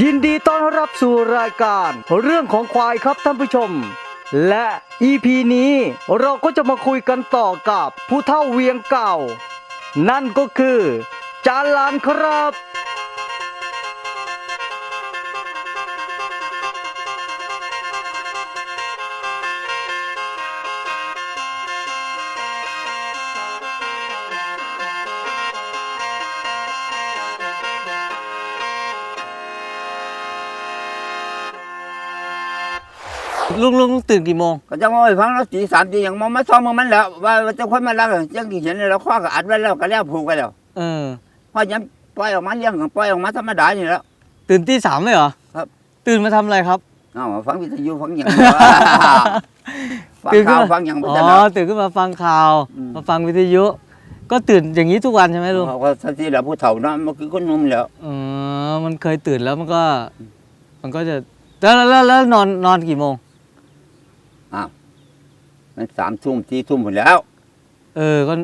ยินดีต้อนรับสู่รายการเรื่องของควายครับท่านผู้ชม และ EP นี้เราก็จะมาคุยกันต่อกับผู้เท่าเวียงเก่า นั่นก็คือ จานลานครับ ลุงลุงตื่นกี่โมงก็จะมาไปฟังแล้วตีสามตีอย่างมองมาซ้อมมึงมันแล้วว่าว่าเจะคนมาลักอะจังที่เห็นเนี่ยเราคว้ากับอัดไว้แล้วก็แล้วผูกไว้แล้วเออพอยังปล่อยออกมาเลี้ยงก็ปล่อยออกมาธรรมดานี่แหล้ว ตื่นที่สามเลยเหรอครับ ตื่นมาทำอะไรครับเอามาฟังวิทยุฟังอย่างฟังตื่นขึ้นข่าวมาฟังอย่างบ่อ๋จะอเนาะตื่นขึ้นมาฟังข่าวอืมมาฟังวิทยุ ก็ตื่นอย่างนี้ทุกวันใช่ไหมลุงเพราะว่าสักทีแล้วผู้เฒ่าเนาะมันคือคนหนุ่มแล้วอ๋อมันเคยตื่นแล้วมันก็ มันก็จะแล้วแล้วแล้วแล้วนอนนอนกี่โมง มันสามทุ่มสี่ทุ่มหมดแล้ว เออก็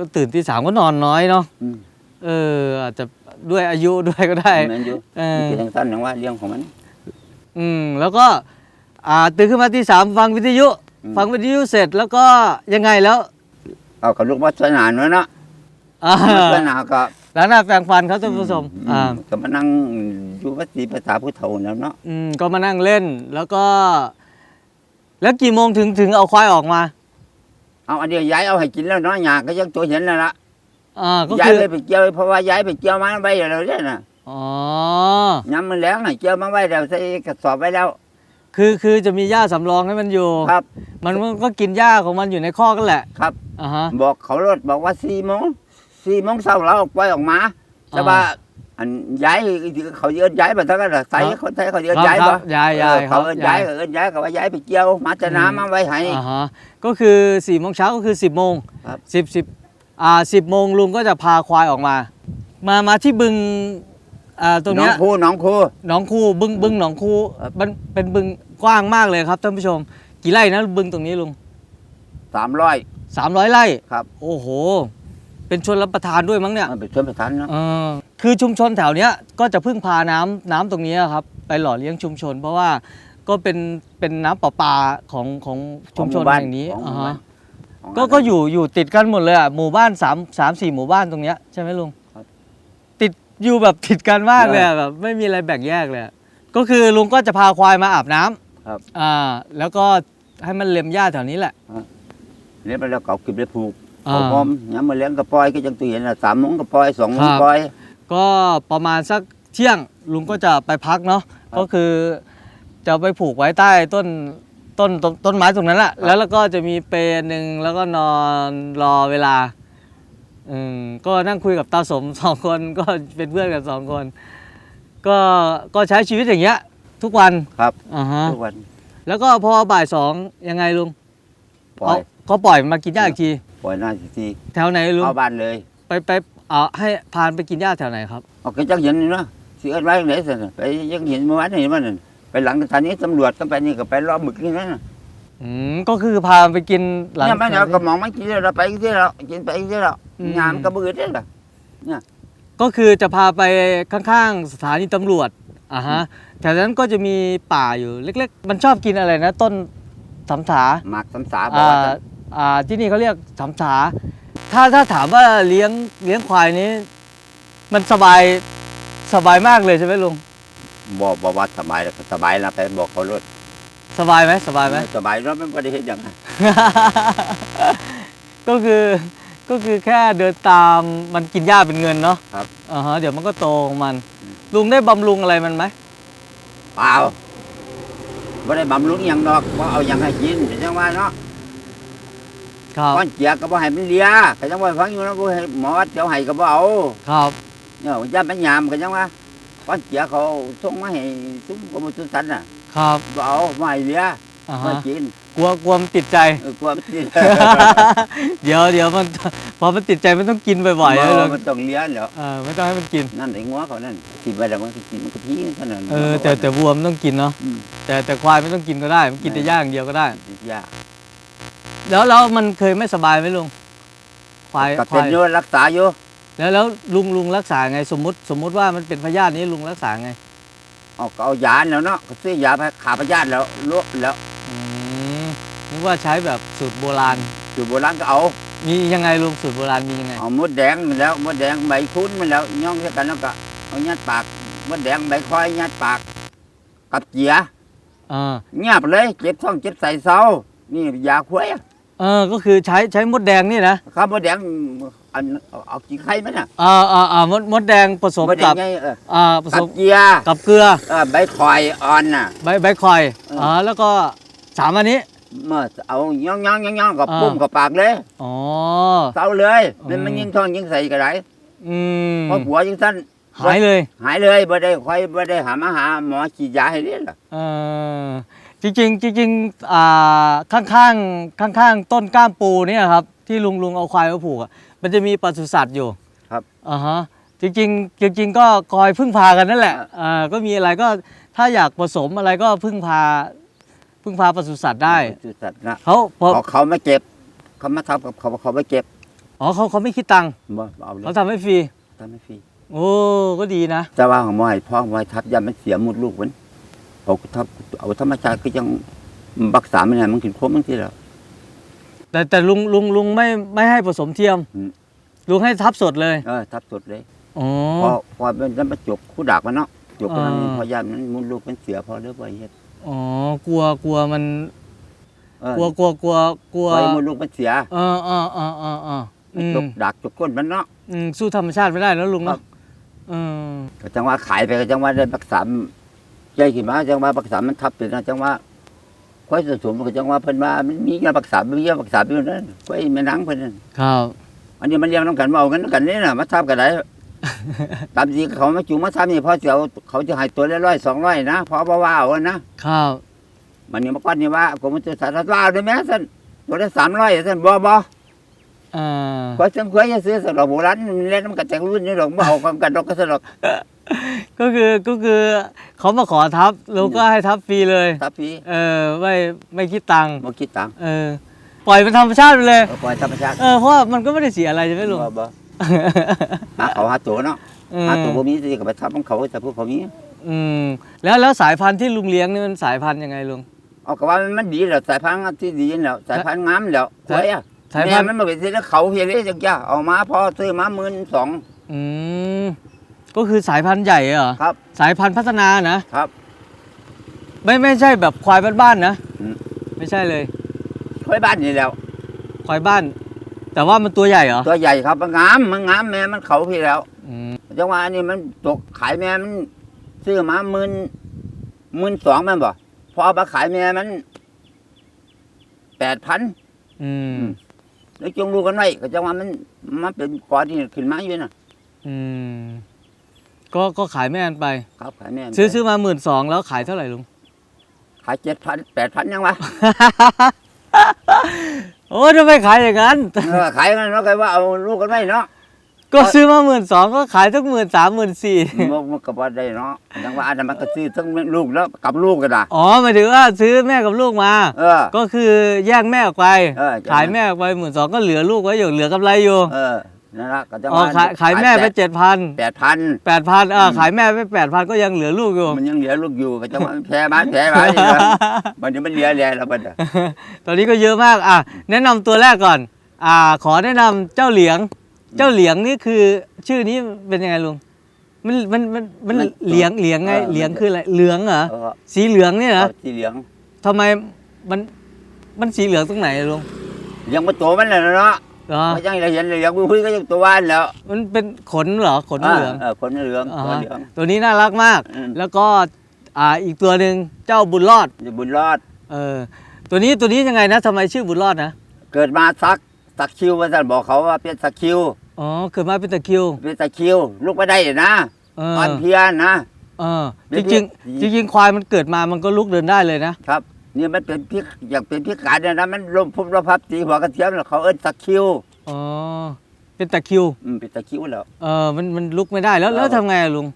ก็ตื่นที่สามก็นอนน้อยเนาะอืม เออ อาจจะด้วยอายุด้วยก็ได้แม่นอยู่เออที่ทางสั้นอย่างว่าเรื่องของมัน อืมแล้วก็อ่าตื่นขึ้นมาที่สามฟังวิทยุ อืม ฟังวิทยุเสร็จแล้วก็ยังไงแล้วเอากับลูกวัดสนานเนาะอ่าวัดสนานก็แล้วหน้าแปรงฟันครับท่านผู้ชมอ่า ก็มานั่งอยู่วัดศรีภาษาผู้เฒ่าแล้วเนาะ อืมก็มานั่งเล่นแล้วก็ แล้วกี่โมงถึงถึงเอาควายออกมาเอาอันเดียวย้ายเอาให้กินแล้วเนาะหยาก็ยังตัวเห็นแล้วล่ะอ่าก็ย้ายคือไปไปเกี่ยวเพราะว่าย้ายไปเกี่ยวมาไว้แล้วเนี่ยนะอ๋อ ย้ำมันแล้งน่ะเกี่ยวมาไว้แล้วใส่กระสอบไว้แล้ว คือคือจะมีหญ้าสำรองให้มันอยู่ครับ มันก็กินหญ้าของมันอยู่ในข้อกกันแหละครับ อ่าฮะ บอกเขารถบอกว่าสี่โมงสี่โมงเช้าเราปล่อยออกมาแต่ว่า อันย้ายเขาเอินย้ายไปทั้งนั้นน่ะใส่คนไทยเขาเอินย้ายครับ่บย้ายย้ายเออครัเขาบเอินย้ายก็เอินย้ายก็ว่าย้ายไปเกี่ยวมาจะน้ำมาไว้ให้อ่าฮะก็คือสี่โมงเช้าก็คือสิบโมงครับสิบสิบอ่าสิบโมงลุงก็จะพาควายออกมา มามาที่บึงอ่าตรงน้อเนี้งยครูน้องครูหนองคูบึงบึงหนองคูครับมันเป็นบึงกว้างมากเลยครับท่านผู้ชม กี่ไร่นะบึงตรงนี้ลุงสามร้อยสามร้อยไร่ครับ โอ้โห เป็นชนรับประทานด้วยมั้งเนี่ย มันเป็นชนประทานเนาะเออคือชุมชนแถวเนี้ยก็จะพึ่งพาน้ำน้ำตรงนี้ครับ ไปหล่อเลี้ยงชุมชน เพราะว่าก็เป็นเป็นน้ำประปาของของชุมชนแห่งนี้ของหอ่ามู่บ้าฮะนของก็ก็อยู่อยู่ติดกันหมดเลยอะหมู่บ้านสามสามสี่หมู่บ้านตรงเนี้ยใช่ไหมลุงครับติดอยู่แบบติดกันมากเลยอะแบบไม่มีอะไรแบ่งแยกเลยอะก็คือลุงก็จะพาควายมาอาบน้ำครับอ่าแล้วก็ให้มันเล็มหญ้าแถวนี้แหละ เลี้ยงไปแล้วเขาเก็บได้ผูก อ่าเขาพร้อมย้ำมาเลี้ยงกระปล่อยก็ยังตัวเห็นน่ะสามโมงกระปล่อยสองโมคงรับปล่อย ก็ประมาณสักเที่ยงลุงก็จะไปพักเนาะครับก็คือจะไปผูกไว้ใต้ต้นต้นต้นต้นไม้ตรงนั้นแหละครับแล้วแล้วก็จะมีเปรหนึ่งแล้วก็นอนรอเวลาอืมก็นั่งคุยกับตาสมสองคนก็เป็นเพื่อนกันสองคน ก็ก็ใช้ชีวิตอย่างเงี้ย ทุกวันครับอ่าฮะทุกวัน แล้วก็พอบ่ายสองยังไงลุงปล่อยเาเขาปล่อยมันมากินหญ้าอีกที ปล่อยหน้าทีแถวไหนลุงเอาบ้านเลยไปไปเอาให้พานไปกินหญ้าแถวไหนครับเอาก็จังเห็นนี่เนาะสิเอิ้นไว้ไหนสิไปยังเห็นเมื่อวานนี่มันนั่นไปหลังสถานีตำรวจก็ไปนี่ก็ไปรอบึกนี่นั่นน่ะอืมก็คือพาไปกินหลัง เนี่ยมันเอากระหม่อมมากินแล้วเราไปที่เรากินไปที่เราอืม งามกระเบือได้ล่ะก็คือจะพาไปข้างๆสถานีตำรวจอ่าฮะแถวนั้นก็จะมีป่าอยู่เล็ก ๆ มันชอบกินอะไรนะ ต้นสำถาหมากสำสาบอกอ่าว่าจะอ่า ที่นี่เขาเรียกสำถาถ้าถ้าถามว่าเลี้ยงเลี้ยงควายนี้ มันสบายสบายมากเลยใช่ไหมลุงบอกบอกว่าสบายแล้วก็สบายแล้วไปบอกเขารถสบายไหมสบายไหมสบายแล้วมันไม่ได้เห็นอย่างนั้นก็คือก็คือแค่เดินตามมันกินหญ้าเป็นเงินเนาะครับอ่าฮะเดี๋ยวมันก็โตของมัน ลุงได้บำรุงอะไรมันไหมเปล่าไม่ได้บำรุงอย่างดอกว่าเอาอย่างให้กินเป็นจังว่าเนาะ ครับก้อนเจียก็บ่ให้มันเลียก็จังว่าฟังอยู่นะบ่ให้หมอวัดเจ้าให้ก็บ่เอาครับ เนี่ยย่ามันยามก็จังว่าก้อนเจียเขาส่งมาให้ซุ้มกรมสุสันน่ะครับบ่เอาบ่ให้เลียอ่าบ่ฮะกินกลัวกลัวมันติดใจ เออกลัวมันติดเดี๋ยวเดี๋ยวมันพอมันติดใจมันต้องกินบ่อยๆบ่นะลุงมันต้องเลียแล้วเออไม่ต้องให้มันกิน นั่นไอ้งัวเขานั่นสิไปแล้วมันก็กินมันก็พีเท่านั้นเออแต่แต่วัวมันต้องกินเนาะอืมแต่แต่ควายไม่ต้องกินก็ได้ มันกินแต่หญ้าอย่างเดียวก็ได้ยา แล้วแล้วมันเคยไม่สบายไหมลุงควายก็คเป็นวายอยู่รักษาอยู่แล้วแล้วลุงลุงรักษาไงสมมติ สมมติว่ามันเป็นพยาธินี้ลุงรักษาไงเอาก็เอายาแล้วเนาะก็ซื้อยาไปขาพยาธิแล้วลวกแล้วอืมนึกว่าใช้แบบสูตรโบราณ อยู่โบราณก็เอา มียังไงลุงสูตรโบราณมียังไงเอามดแดงแล้วมดแดงใบคุ้นมันแล้วย่องใส่กันแล้วก็เอายัดปากมดแดงใบคอยยัดปาก กับเจียเออเงียบเลยเจ็บท้องเจ็บใส่เศร้า นี่ยาคุ้ยเออก็คือใช้ใช้มดแดงนี่นะครับมดแดงอันเอาเอากี่ไข่มันน่ะเออเออเออมดมดแดงผสมมดแดกังบไงเอออ่าผกัสบมเจียกับเกลือเออใบคอยอ่อนน่ะ ใบใบคอยเอออ๋อ๋อแล้วก็สามอันนี้ เมื่อเอาย่องย่องย่องย่องกับอ่า ปุ้มกับปากเลยอ๋อ เศร้าเลยมันอืมมันยิงท้องยิงใส่ก็ได้อืมเพราะผัวยิงสั้นหายเลยหายเลยบ่ได้คอยบ่ได้หามาหาหมอฉีดยาให้เลยล่ะเออ จริงๆจริงๆอ่าข้างข้างข้างข้างๆต้นก้ามปูเนี่ยครับที่ลุงลุงเอาควายมาผูกอะมันจะมีปศุสัตว์อยู่ครับ อ่าฮะจริงๆจริง ๆ ก็คอยพึ่งพากันนั่นแหละอ่าก็มีอะไรก็ถ้าอยากผสมอะไรก็พึ่งพาพึ่งพาปศุสัตว์ได้จุดสัตว์นะเขาพอเขาเขาไม่เก็บ เขามาทำกับเขาเขาไม่เก็บอ๋อเขาเขาไม่คิดตังค์บ่เอาเลยเขาทำให้ฟรีทำไม่ฟรีโอ้ก็ดีนะ แต่ว่าของหมอให้พ่อไว้ทับยามันเสียหมดลูกมัน เอาทับเอาธรรมชาติก็ยังรักษาไม่ได้มันกินครบมันที่แล้วแต่แต่ลุงลุงลุงไม่ไม่ให้ผสมเทียมอืมลุงให้ทับสดเลยเออทับสดเลยอ๋อพอพอเป็นแล้วมาจกคู่ดักมันเนาะจกมันอ่าพอยามันมุนลูกมันเสียพอเด้อบ่เฮ็ดอ๋อกลัวกลัวมันเออกลัวกลัวกลัวกลัวไว้มุนลูกมันเสียเออเออเออเออเอออืมจกดักจกก้นมันเนาะอืมสู้ธรรมชาติไม่ได้แล้วลุงครัเนาะบเออก็จังว่าขายไปก็จังว่าได้รักษา ใจขึ้นมาจังว่ารักษามันทับเป็นนะจังว่าควายสมก็จังว่าเพิ่นว่ามันมียารักษามียารักษาอยู่นั่นควายแม่นางเพิ่นนั่นครับอันนี้มันเลี้ยงน้องกันมาเอากันกันนี่น่ะมาทับกันได้ตามจริงเขามาจูงมาทำนี่เพราะเสียวเขาจะให้ตัวละร้อยสองร้อยนะเพราะว่าว่าเอานะครับมันนี่มาก้อนนี่ว่าผมมันจะสารว่าเอาได้ไหมท่านตัวละสามร้อยท่านบ่บ่อ่าควายจังควายจะซื้อสำหรับโบราณมันเล่นมันกันแต่รุ่นนี่หรอกบ่เอากันกันดอกก็สลอก ก็คือก็คือเขามาขอทับลุงก็ให้ทับฟรีเลยทับพี่เออไม่ไม่คิดตังค์บ่คิดตังค์เออปล่อยเป็นธรรมชาติไปเลยเอาปล่อยธรรมชาติเออเพราะว่ามันก็ไม่ได้เสียอะไรใช่ไหมลุง บ่บ่หาเขาหาตัวเนาะอืมหาตัวบ่มีสิก็ไปทับของเขาแต่พวกเขามีอืมแล้วแล้วสายพันธุ์ที่ลุงเลี้ยงนี่มันสายพันธุ์ยังไงลุง เอาก็ว่ามันดีแล้วสายพันธุ์ที่ดีแล้วสายพันธุ์งามแล้วควายอะสายแม่พันธุ์มันมาเป็นสิแล้วเขาเฮ็ดได้จังจ้าเอามาพอซื้อมา12,000อืม ก็คือสายพันธุ์ใหญ่เหรอครับ สายพันธุ์พัฒนานะครับ ไม่ไม่ใช่แบบควายบ้านๆนะอืม ไม่ใช่เลยควายบ้านนี่แล้ว ควายบ้าน แต่ว่ามันตัวใหญ่เหรอตัวใหญ่ครับมันงามมันงามแม่มันเขาพี่แล้วอืมจังว่าอันนี้มันตกขายแม่มันซื้อมาหมื่นหมื่นสองแม่นบ่พอเอามาขายแม่มันแปดพัน อืมแล้วจงรู้กันไว้ก็จังว่ามันมันเป็นกอที่ขึ้นมาอยู่น่ะ อืม ก็ก็ขายแม่มันไป ครับขายแม่มันซื้อซื้อมาหมื่นสองแล้วขายเท่าไหร่ลุง ขายเจ็ดพันแปดพันยังวะ โอ้ยทำไมขายอย่างนั้น เออขายกันแล้วก็ว่าเอาลูกกันไว้เนาะก็ซื้อมาหมื่นสองก็ขายตั้งหมื่นสามหมื่นสี่มันมันก็บ่ได้เนาะจังว่าอันนั้นมันก็ซื้อทั้งลูกแล้วกับลูกกันน่ะอ๋อหมายถึงว่าซื้อแม่กับลูกมา เออ ก็คือแยกแม่ออกไป เออ ขายแม่ออกไปหมื่นสองก็เหลือลูกไว้อยู่เหลือกำไรอยู่ เออ นั่นละก็จังอ๋อว่าขายขายแม่ไปเจ็ดพันแปดพัน แปดพันเอออืมขายแม่ไปแปดพันก็ยังเหลือลูกอยู่ มันยังเหลือลูกอยู่ก็จังว่ามันแพ้มาแพ้มานี่นะมันจะมันเหลือแล้วแล้วมันน่ะตอนนี้ก็เยอะมากอะแนะนำตัวแรกก่อน อ่า ขอแนะนำเจ้าเหลียง เจ้าเหลียงนี่คือ ชื่อนี้เป็นยังไงลุงมันมันมันมันมันเหลียงเหลียงไงเออเหลียงคืออะไรเหลืองเหรอเออสีเหลืองเนี่ยนะสีเหลืองทำไมมันมันสีเหลืองตรงไหนอะลุงยังมาตัวมันแล้วเนาะ เหรอก็ยังเราเห็นเหลืองมือพื้นก็ยังตัวว่านแล้วมันเป็นขนเหรอขนเหลืองเออขนเหลืองอ่าตัวฮะเหลือง ตัวนี้น่ารักมาก อืม แล้วก็อ่าอีกตัวหนึ่งเจ้าบุญรอดจะบุญรอด เออตัวนี้ตัวนี้ยังไงนะทำไมชื่อบุญรอดนะเกิดมาสักสักคิวมาสั่นบอกเขาว่าเป็นสักคิวอ๋อเกิดมาเป็นตะคริวเป็นสักคิวลูกไม่ได้นะเอออ่อนเพลียนะ เออเด็จกๆริงๆจริงๆควายมันเกิดมามันก็ลุกเดินได้เลยนะครับ นี่มันเป็นพิกอยากเป็นพิการเนี่ยนะมันลมพุบลมพับตีหัวกระเทียมแล้วเขาเอิ้นสักคิวอ๋อเป็นตะคริวอืมเป็นสักคิวแล้ว เออมันมันลุกไม่ได้แล้วแล้วเออทำไงอะลุง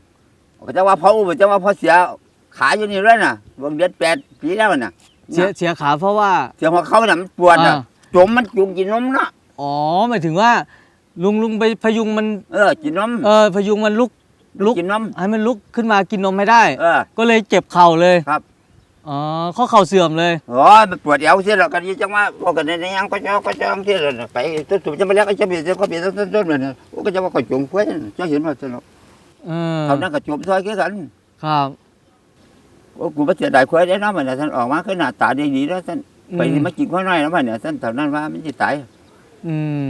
ก็จะว่าพ่ออุ้มจะว่าพ่อเสียขาอยู่นี่เลยน่ะวงเดือนแปดปีแล้วน่ะเสียเสียขาเพราะว่า เสียหัวเขาน่ะมันปวดน่ะอ่าจมมันจุงกินนมเนาะอ๋อหมายถึงว่า ลุงลุงไปพยุงมัน เออกินนมเออพยุงมันลุกลุกกินนมให้มันลุกขึ้นมากินนมให้ได้เออก็เลยเจ็บเข่าเลยครับ อ๋อข้อเข่าเสื่อมเลยโอ้ยมันปวดเอวเสียแล้วกันยี่จังว่าพวกกันในยังก็จ้องก็จ้องที่เลยไปตัวสุดจะมาเลี้ยงไอ้เจ้าเบี้ยเจ้าก็เบี้ยต้นต้นเลยนะโอ้ก็จะว่าก็จุ่มเฟ้ยจ้เห็นว่าสนุกเออเขานั่นก็จุ่มซอยแค่กันครับโอ้กูไม่เสียดายควายได้นะมันท่านออกมาคือหน้าตาดีๆแล้วท่านไปมากินข้าวน้อยแล้วมันเนี่ยท่านเท่านั้นว่ามันจะตายอืม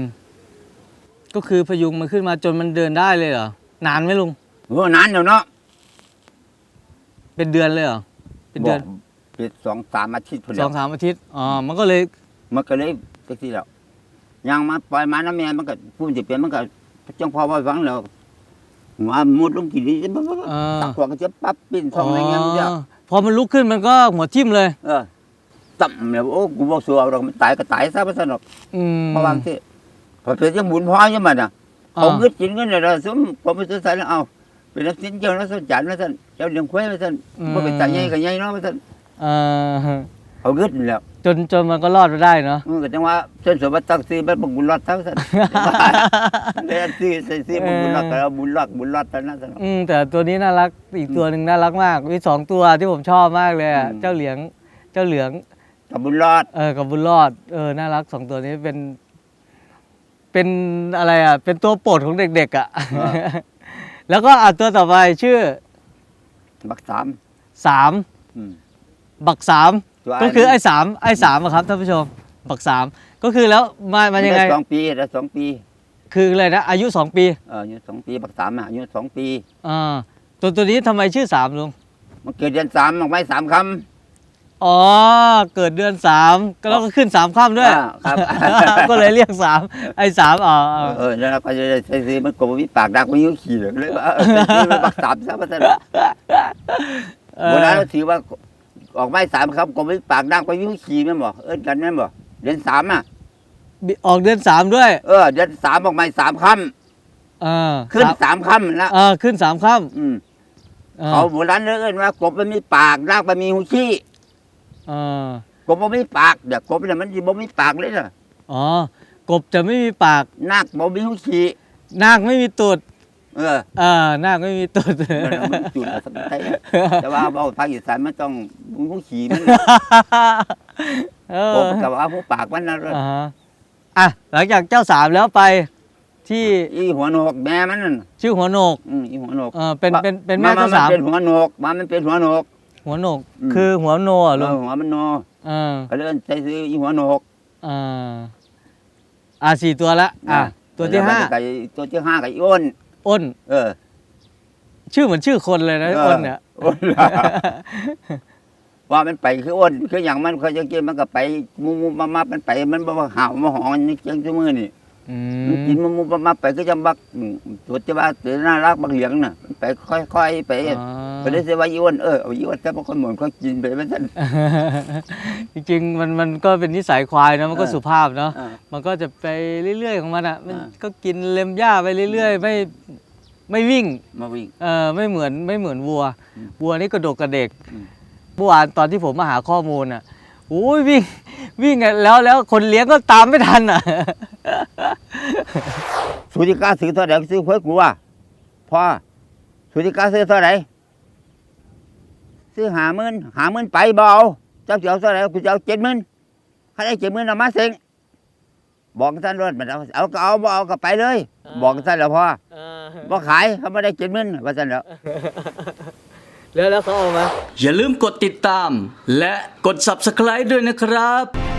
ก็คือพยุงมันขึ้นมาจนมันเดินได้เลยเหรอนานไหมลุงโอ้นานแล้วเนาะเป็นเดือนเลยเหรอเป็นเดือน ป็นสองสามอาทิตย์พอสแล้อวงสามอาทิตย์อ๋อมันก็เลยมันก็เลยจังซี่แล้วยังมาปล่อยมาน้ำแม่มันก็พูดจะเป็นมันก็จังพอว่าฟังแล้วหัวมุดลงกี่ดีปั๊บปั๊บปั๊บเออตักหัวก็จะปั๊บปิ้นท้องอะไรเงี้ยมันจะอ๋อพอมันลุกขึ้นมันก็หัวทิ่มเลย เออต่ำเนี่ยโอ้กูบอกสัวเรามันตายก็ตายซะมันสนุกอืมเพราะวางที่พอเป็นยังหมุนพอยังมันอะอ่าเขาขึ้นกินกันเลยเราสมผมไปซื้อสายแล้วเอาเป็นนักสินเจ้านักสนจันทร์นะท่านเจ้าเลี้ยงควายนะท่านว่าเป็นตาใหญ่ก็ใหญ่เนาะท่าน เออเขาขึ้นแล้วจนจนมันก็รอดมาได้เนาะ มันก็จังว่าเส้นสมบัติตักซีมันบุญรอดเท่าท่านเรียนซีใส่ซีมันบุญรอดก็เราบุญรอดบุญรอดท่านนะท่านอืมแต่ตัวนี้น่ารักอีกตัวหนึ่งน่ารักมากมีสองตัวที่ผมชอบมากเลยอะอืม เจ้าเหลียงเจ้าเหลือง กับบุญรอด เออกับบุญรอดเออน่ารักสองตัวนี้เป็น เป็นอะไรอะ เป็นตัวโปรดของเด็กๆอะแล้วก็อะตัวต่อไปชื่อบักสามสามอืม บักสามตัวก็คือไอ้สามไอ้สามอะครับท่านผู้ชม บักสามก็คือแล้วมามายังไงด้สองปีได้สองปีคืออะไรนะอายุสองปีเอออายุสองปีบักสามอะอายุสองปี อ่าตัวตัวนี้ทำไมชื่อสามลุงมันเกิดเดือนสามออกไม้สามคอ๋อเกิดเดือนสามก็แล้วก็ขึ้นสามค่ำำด้วย อ่าครับ ก็เลยเรียกสามไอ้สามอ๋ออ๋อ เออแล้วเราก็จะได้ใส่ซีมันกบมีปากดักมันยิ้วขี่เลยเลยว่าเออใส่ซีมันบักสามซะมาท่านเอโบอราณเราถือว่า ออกไม้สามครับกบมีปากดักมันยิ้วขี่แม่นบ่เออกันแม่นบ่เดือนสามอะออกเดือนสามด้วยเออเดือนสามออกไม้สามคเออำขึ้นสามสามคำแล้วเออขึ้นสามค่อืมำออเขาโบราณเรียกว่ากบมันมีปากดักมันมีหูขี้เออกบมันมีปากเดี๋ยวกบเนี่ยมันสิบ่มีปากเลยน่ะอ๋อกบจะไม่มีปากนักบ่มีหูขี้ นาคไม่มีตูด เออเออนาคไม่มีตูดนั่นน่ะมันจุดละสักไทยแต่ว่าเว้าภาคอีสานมันต้องหูขี้มันเอกบอกับว่าหูปากมันนะอ่าฮะอะหลังจากเจ้าสามแล้วไปที่อีหัวโหนกแม่มันนั่นชื่อหัวโหนกอืมอีหัวโหนกเออเป็นเป็นเป็นแม่เจ้าสามนเป็นหัวโหนกมามันเป็นหัวโหนก หัวโหนกอืมคือหัวโนเหรอลุเองอหัวมันโนเออก็เลยใช้ซื้ออีหัวโหนกอ่าอ่าสี่ตัวละอะตัวที่ห้าแล้ก็ตัวที่ห้ากับอีอ้น อ้น เออชื่อเหมือนชื่อคนเลยนะเอออ้นเนี่ยอ้นว่ามันไปคืออ้นคืออย่างมันเขาจะกินมันก็ไปมุมมามามันไป มันบ่ว่าห่าวมาหอนนี่จังซุมื้อนี่อื มันกินมมุมมามาไปคือจังบักอืมตัวที่ว่าตัวน่ารักบักเหลียงน่ะมันไปค่อยๆไปอ๋อก็เลยสิว่าอีอ้นเออเอาอีอ้นแต่บ่คนเหมือนเขากินไปมันซั่นจริงๆมันมันก็เป็นนิสัยควายนะมันก็เออสุภาพเนาะอ่ามันก็จะไปเรื่อยๆของมันอะมันอ่าก็กินเล็มหญ้าไปเรื่อยๆไม่ไม่วิ่งมาวิ่งเออไม่เหมือนไม่เหมือนวัวอืมวัวนี่กระดกกระเด็กอืมเมื่อวานตอนที่ผมมาหาข้อมูลอะโอ้ยวิ่งวิ่งอะแล้วแล้วคนเลี้ยงก็ตามไม่ทันอะสุธิกาซื้อเท่าไหร่ซื้อเพื่อกูว่าพ่อสุธิกาซื้อเท่าไหร่ซื้อหาหมื่นหาหมื่นไปเบเอาเจ้าเสียวเท่าไหร่กูจะเอาเจ็ดหมื่นถ้าได้เจ็ดหมื่นเอามาเซ็งบอกท่านรถมันเอาเอาก็เอาบ่เอาก็ไปเลยอ่าบอกท่านแล้วพ่อบ่ขายเขาไม่ได้เจ็ดหมื่นว่าท่านแล้ว แล้วแล้วเขาเอามาอย่าลืมกดติดตาม และกด subscribe ด้วยนะครับ